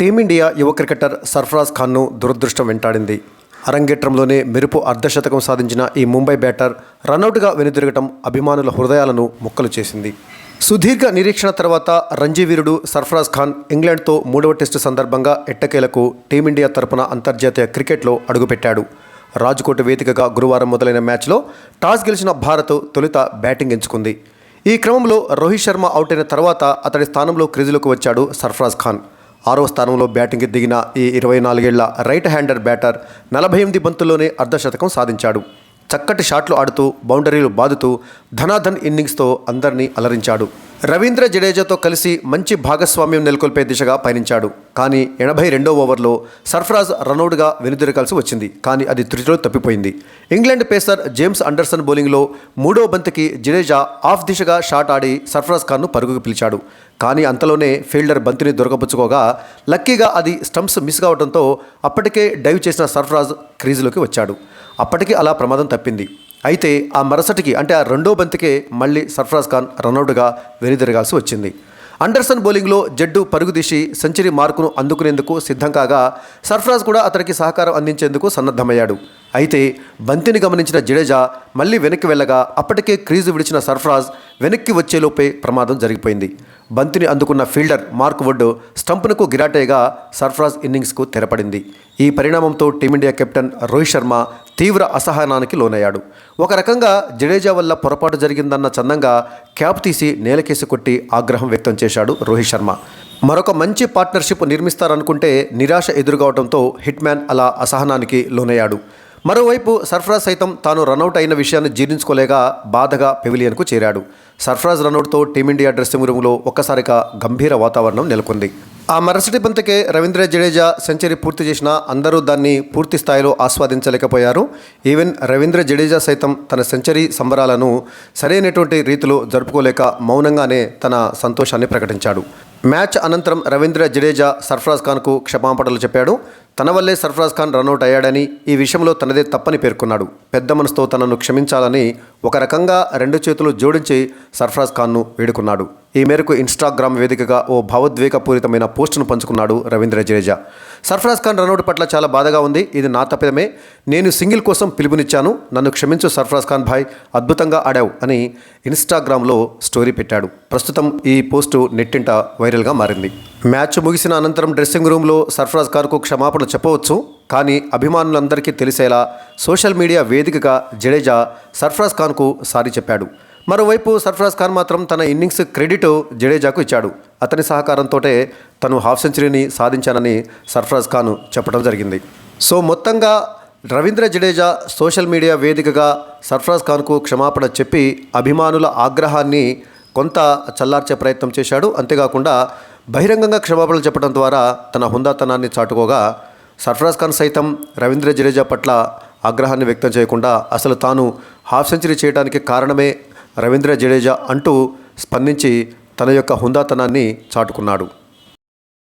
Team India యువ cricketer Sarfaraz ఖాన్ను దురదృష్టం వెంటాడింది. అరంగేట్రంలోనే మెరుపు అర్ధశతకం సాధించిన ఈ ముంబై బ్యాటర్ రనౌట్గా వెనుదిరగటం అభిమానుల హృదయాలను ముక్కలు చేసింది. సుదీర్ఘ నిరీక్షణ తర్వాత రంజీవీరుడు సర్ఫరాజ్ ఖాన్ ఇంగ్లాండ్తో మూడవ టెస్టు సందర్భంగా ఎట్టకేలకు టీమిండియా తరపున అంతర్జాతీయ క్రికెట్లో అడుగుపెట్టాడు. రాజ్కోట్ వేదికగా గురువారం మొదలైన మ్యాచ్లో టాస్ గెలిచిన భారత్ తొలుత బ్యాటింగ్ ఎంచుకుంది. ఈ క్రమంలో రోహిత్ శర్మ అవుట్ అయిన తర్వాత అతడి స్థానంలో క్రీజులోకి వచ్చాడు సర్ఫరాజ్ ఖాన్. ఆరో స్థానంలో బ్యాటింగ్కి దిగిన ఈ ఇరవై నాలుగేళ్ళ రైట్ హ్యాండర్ బ్యాటర్ నలభై ఎనిమిది బంతుల్లోనే అర్ధశతకం సాధించాడు. చక్కటి షాట్లు ఆడుతూ బౌండరీలు బాదుతూ ధనాధన్ ఇన్నింగ్స్తో అందరినీ అలరించాడు. రవీంద్ర జడేజాతో కలిసి మంచి భాగస్వామ్యం నెలకొల్పే దిశగా పయనించాడు. కానీ ఎనభై రెండో ఓవర్లో సర్ఫరాజ్ రనౌట్గా వెనుదిరకాల్సి వచ్చింది. కానీ అది త్రుటిలో తప్పిపోయింది. ఇంగ్లాండ్ పేసర్ జేమ్స్ అండర్సన్ బౌలింగ్లో మూడో బంతికి జడేజా ఆఫ్ దిశగా షాట్ ఆడి సర్ఫరాజ్ ఖాన్ను పరుగుకు పిలిచాడు. కానీ అంతలోనే ఫీల్డర్ బంతిని దొరకపుచ్చుకోగా లక్కీగా అది స్టంప్స్ మిస్ కావడంతో అప్పటికే డైవ్ చేసిన సర్ఫరాజ్ క్రీజులోకి వచ్చాడు. అప్పటికి అలా ప్రమాదం తప్పింది. అయితే ఆ మరుసటికి అంటే ఆ రెండో బంతికే మళ్ళీ సర్ఫరాజ్ ఖాన్ రనౌట్గా వెనుదిరగాల్సి వచ్చింది. అండర్సన్ బౌలింగ్లో జడ్డు పరుగుదీసి సెంచరీ మార్కును అందుకునేందుకు సిద్ధం కాగా సర్ఫరాజ్ కూడా అతనికి సహకారం అందించేందుకు సన్నద్ధమయ్యాడు. అయితే బంతిని గమనించిన జడేజా మళ్ళీ వెనక్కి వెళ్ళగా అప్పటికే క్రీజు విడిచిన సర్ఫరాజ్ వెనక్కి వచ్చేలోపే ప్రమాదం జరిగిపోయింది. బంతిని అందుకున్న ఫీల్డర్ మార్క్ వుడ్ స్టంప్నకు గిరాటేగా సర్ఫరాజ్ ఇన్నింగ్స్కు తెరపడింది. ఈ పరిణామంతో team India captain Rohit Sharma తీవ్ర అసహనానికి లోనయ్యాడు. ఒక రకంగా జడేజా వల్ల పొరపాటు జరిగిందన్న చందంగా క్యాప్ తీసి నేలకేసి కొట్టి ఆగ్రహం వ్యక్తం చేశాడు రోహిత్ శర్మ. మరొక మంచి పార్ట్నర్షిప్ నిర్మిస్తారనుకుంటే నిరాశ ఎదురుగావడంతో హిట్ మ్యాన్ అలా అసహనానికి లోనయ్యాడు. మరోవైపు సర్ఫరాజ్ సైతం తాను రనౌట్ అయిన విషయాన్ని జీర్ణించుకోలేక బాధగా పెవిలియన్కు చేరాడు. సర్ఫరాజ్ రనౌట్తో టీమిండియా డ్రెస్సింగ్ రూమ్లో ఒక్కసారిగా గంభీర వాతావరణం నెలకొంది. ఆ మరుసటి బంతికే రవీంద్ర జడేజా సెంచరీ పూర్తి చేసినా అందరూ దాన్ని పూర్తి స్థాయిలో ఆస్వాదించలేకపోయారు. ఈవెన్ రవీంద్ర జడేజా సైతం తన సెంచరీ సంబరాలను సరైనటువంటి రీతిలో జరుపుకోలేక మౌనంగానే తన సంతోషాన్ని ప్రకటించాడు. మ్యాచ్ అనంతరం రవీంద్ర జడేజా సర్ఫరాజ్ ఖాన్కు క్షమాపణలు చెప్పాడు. తన వల్లే సర్ఫరాజ్ ఖాన్ రన్అట్ అయ్యాడని ఈ విషయంలో తనదే తప్పని పేర్కొన్నాడు. పెద్ద మనసుతో తనను క్షమించాలని ఒక రకంగా రెండు చేతులు జోడించి సర్ఫరాజ్ ఖాన్ను వేడుకున్నాడు. ఈ మేరకు ఇన్స్టాగ్రామ్ వేదికగా ఓ భావోద్వేగపూరితమైన పోస్టును పంచుకున్నాడు రవీంద్ర జడేజా. సర్ఫరాజ్ ఖాన్ రన్అట్ పట్ల చాలా బాధగా ఉంది. ఇది నా తప్పిదమే. నేను సింగిల్ కోసం పిలుపునిచ్చాను. నన్ను క్షమించు సర్ఫరాజ్ ఖాన్ భాయ్. అద్భుతంగా ఆడావు అని ఇన్స్టాగ్రామ్లో స్టోరీ పెట్టాడు. ప్రస్తుతం ఈ పోస్టు నెట్టింట వైరల్గా మారింది. మ్యాచ్ ముగిసిన అనంతరం డ్రెస్సింగ్ రూమ్లో సర్ఫరాజ్ ఖాన్కు క్షమాపణ చెప్పవచ్చు. కానీ అభిమానులందరికీ తెలిసేలా సోషల్ మీడియా వేదికగా జడేజా సర్ఫరాజ్ ఖాన్కు సారీ చెప్పాడు. మరోవైపు సర్ఫరాజ్ ఖాన్ మాత్రం తన ఇన్నింగ్స్ క్రెడిట్ జడేజాకు ఇచ్చాడు. అతని సహకారంతో తను హాఫ్ సెంచరీని సాధించానని సర్ఫరాజ్ ఖాన్ చెప్పడం జరిగింది. సో మొత్తంగా రవీంద్ర జడేజా సోషల్ మీడియా వేదికగా సర్ఫరాజ్ ఖాన్కు క్షమాపణ చెప్పి అభిమానుల ఆగ్రహాన్ని కొంత చల్లార్చే ప్రయత్నం చేశాడు. అంతేకాకుండా బహిరంగంగా క్షమాపణలు చెప్పడం ద్వారా తన హుందాతనాన్ని చాటుకోగా సర్ఫరాజ్ ఖాన్ సైతం రవీంద్ర జడేజా పట్ల ఆగ్రహాన్ని వ్యక్తం చేయకుండా అసలు తాను హాఫ్ సెంచరీ చేయడానికి కారణమే రవీంద్ర జడేజా అంటూ స్పందించి తన యొక్క హుందాతనాన్ని చాటుకున్నాడు.